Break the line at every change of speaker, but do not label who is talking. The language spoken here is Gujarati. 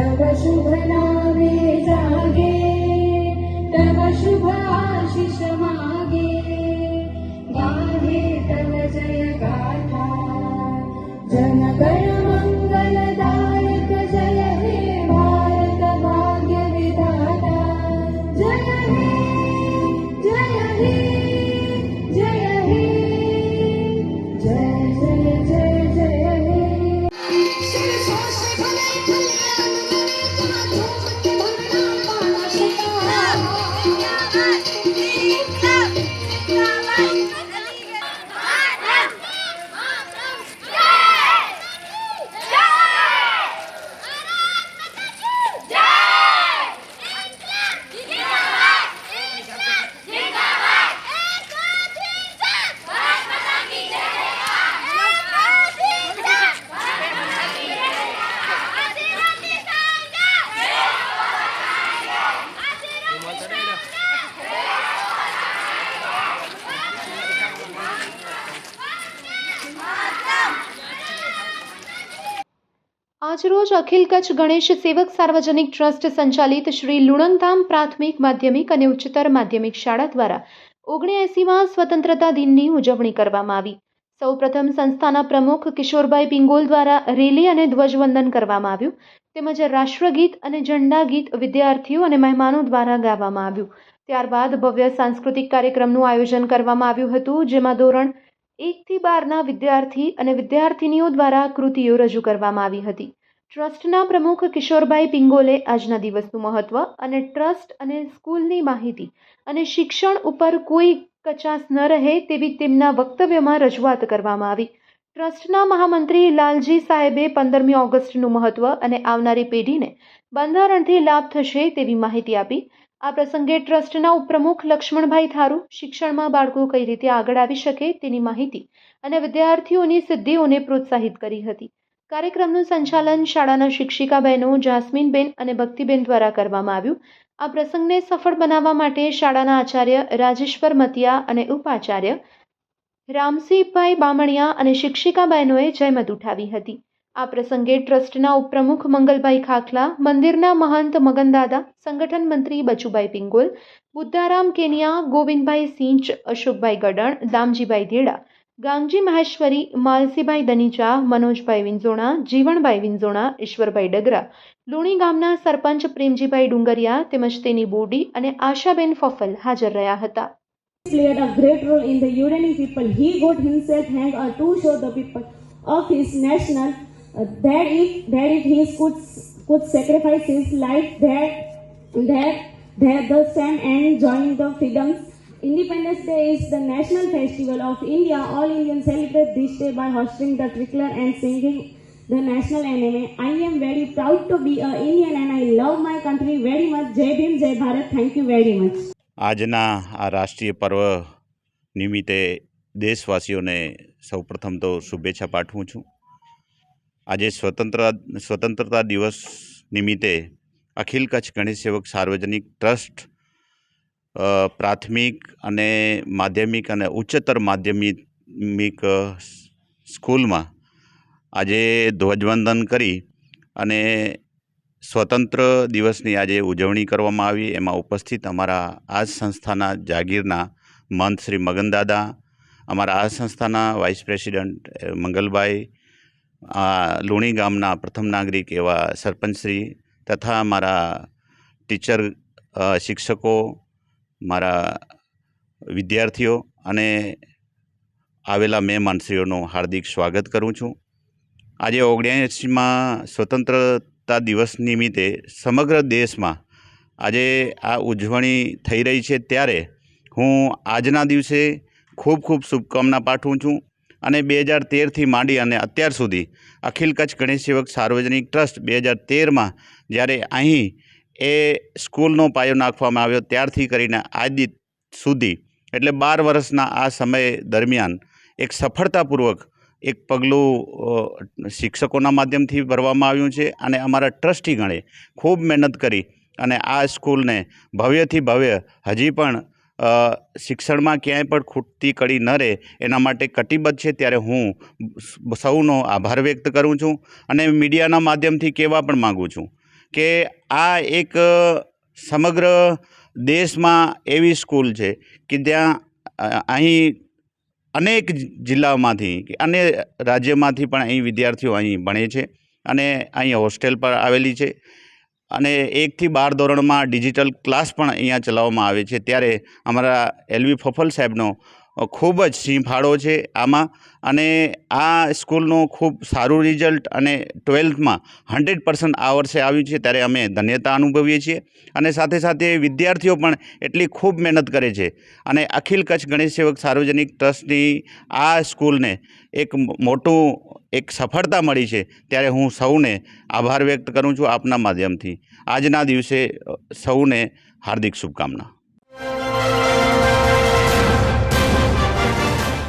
难怪学不会 આજરોજ અખિલ કચ્છ ગણેશ સેવક સાર્વજનિક ટ્રસ્ટ સંચાલિત શ્રી લુણંગધામ પ્રાથમિક માધ્યમિક અને ઉચ્ચતર માધ્યમિક શાળા દ્વારા ઓગણએંસીમાં સ્વતંત્રતા દિનની ઉજવણી કરવામાં આવી. સૌપ્રથમ સંસ્થાના પ્રમુખ કિશોરભાઈ પિંગોલ દ્વારા રેલી અને ધ્વજવંદન કરવામાં આવ્યું. તેમજ રાષ્ટ્રગીત અને ઝંડા ગીત વિદ્યાર્થીઓ અને મહેમાનો દ્વારા ગાવામાં આવ્યું. ત્યારબાદ ભવ્ય સાંસ્કૃતિક કાર્યક્રમનું આયોજન કરવામાં આવ્યું હતું, જેમાં ધોરણ એકથી બારના વિદ્યાર્થી અને વિદ્યાર્થિનીઓ દ્વારા કૃતિઓ રજૂ કરવામાં આવી હતી. ટ્રસ્ટના પ્રમુખ કિશોરભાઈ પિંગોલે આજના દિવસનું મહત્વ અને ટ્રસ્ટ અને સ્કૂલની માહિતી અને શિક્ષણ ઉપર કોઈ કચાસ ન રહે તેવી તેમના વક્તવ્યમાં રજૂઆત કરવામાં આવી. ટ્રસ્ટના મહામંત્રી લાલજી સાહેબે પંદરમી ઓગસ્ટનું મહત્વ અને આવનારી પેઢીને બંધારણથી લાભ થશે તેવી માહિતી આપી. આ પ્રસંગે ટ્રસ્ટના ઉપપ્રમુખ લક્ષ્મણભાઈ થારુ શિક્ષણમાં બાળકો કઈ રીતે આગળ આવી શકે તેની માહિતી અને વિદ્યાર્થીઓની સિદ્ધિઓને પ્રોત્સાહિત કરી હતી. કાર્યક્રમનું સંચાલન શાળાના શિક્ષિકા બહેનો જાસ્મીનબેન અને ભક્તિબેન દ્વારા કરવામાં આવ્યું. આ પ્રસંગને સફળ બનાવવા માટે શાળાના આચાર્ય રાજેશ્વર મતિયા અને ઉપાચાર્ય રામસિંહભાઈ બામણિયા અને શિક્ષિકા બહેનોએ જયમત ઉઠાવી હતી. આ પ્રસંગે ટ્રસ્ટના ઉપપ્રમુખ મંગલભાઈ ખાખલા, મંદિરના મહંત મગનદાદા, સંગઠન મંત્રી બચુભાઈ પિંગોલ, બુદ્ધારામ કેનિયા, ગોવિંદભાઈ સિંચ, અશોકભાઈ ગડણ દામજીભાઈ ધેડા ગાંગજી મહેશ્વરી માલસીભાઈ દનીચા મનોજભાઈ વિંઝોણા જીવણભાઈ વિંઝોણા ઈશ્વરભાઈ ડગરા લુણી ગામના સરપંચ પ્રેમજીભાઈ ડુંગરિયા તેમજ તેની બોડી અને આશાબેન ફફલ હાજર રહ્યા હતા
played a great role in the uniting people. He got himself hanged uh, to show the people of his national uh, that if that if he could could sacrifice his life that that that the same and join the freedoms. Independence Day is the national festival of India. All Indians celebrate this day by hosting the tricolor and singing the national anthem. I am very proud to be an Indian and I love my country very much. Jai Bhim, Jai Bharat. Thank you very much.
આજના આ રાષ્ટ્રીય પર્વ નિમિત્તે દેશવાસીઓને સૌપ્રથમ તો શુભેચ્છા પાઠવું છું આજે સ્વતંત્ર સ્વતંત્રતા દિવસ નિમિત્તે અખિલ કચ્છ ગણેશ સેવક સાર્વજનિક ટ્રસ્ટ પ્રાથમિક અને માધ્યમિક અને ઉચ્ચતર માધ્યમિક સ્કૂલમાં આજે ધ્વજવંદન કરી અને સ્વતંત્ર દિવસની આજે ઉજવણી કરવામાં આવી. એમાં ઉપસ્થિત અમારા આ સંસ્થાના જાગીરના મંત શ્રી મગનદાદા, અમારા આ સંસ્થાના વાઇસ પ્રેસિડન્ટ મંગલભાઈ, આ લુણી ગામના પ્રથમ નાગરિક એવા સરપંચશ્રી તથા અમારા ટીચર શિક્ષકો મારા વિદ્યાર્થીઓ અને આવેલા મહેમાનશ્રીઓનું હાર્દિક સ્વાગત કરું છું. આજે ઓગણએંસીમાં સ્વતંત્રતા દિવસ નિમિત્તે સમગ્ર દેશમાં આજે આ ઉજવણી થઈ રહી છે ત્યારે હું આજના દિવસે ખૂબ ખૂબ શુભકામના પાઠવું છું અને બે હજાર તેરથી માંડી અને અત્યાર સુધી અખિલ કચ્છ ગણેશ સેવક સાર્વજનિક ટ્રસ્ટ બે હજાર તેરમાં જ્યારે અહીં એ સ્કૂલનો પાયો નાખવામાં આવ્યો ત્યારથી કરીને આજ સુધી, એટલે બાર વર્ષના આ સમય દરમિયાન એક સફળતાપૂર્વક એક પગલું શિક્ષકોના માધ્યમથી ભરવામાં આવ્યું છે અને અમારા ટ્રસ્ટીગણે ખૂબ મહેનત કરી અને આ સ્કૂલને ભવ્યથી ભવ્ય, હજી પણ શિક્ષણમાં ક્યાંય પણ ખૂટતી કડી ન રહે એના માટે કટિબદ્ધ છે, ત્યારે હું સૌનો આભાર વ્યક્ત કરું છું અને મીડિયાના માધ્યમથી કહેવા પણ માગું છું. કે આ એક સમગ્ર દેશમાં એવી સ્કૂલ છે કે ત્યાં અહીં અનેક જિલ્લાઓમાંથી અને રાજ્યમાંથી પણ અહીં વિદ્યાર્થીઓ અહીં ભણે છે અને અહીં હોસ્ટેલ પર આવેલી છે. અને એકથી બાર ધોરણમાં ડિજિટલ ક્લાસ પણ અહીંયા ચલાવવામાં આવે છે. ત્યારે અમારા એલવી ફફલ સાહેબનો ખૂબ જ સિંહ ફાળો છે આમાં. અને આ સ્કૂલનું ખૂબ સારું રિઝલ્ટ અને ટ્વેલ્થમાં હંડ્રેડ પર્સન્ટ આ વર્ષે આવ્યું છે ત્યારે અમે ધન્યતા અનુભવીએ છીએ. અને સાથે સાથે વિદ્યાર્થીઓ પણ એટલી ખૂબ મહેનત કરે છે. અને અખિલ કચ્છ ગણેશ સેવક સાર્વજનિક ટ્રસ્ટની આ સ્કૂલને એક મોટું એક સફળતા મળી છે. ત્યારે હું સૌને આભાર વ્યક્ત કરું છું આપના માધ્યમથી. આજના દિવસે સૌને હાર્દિક શુભકામના.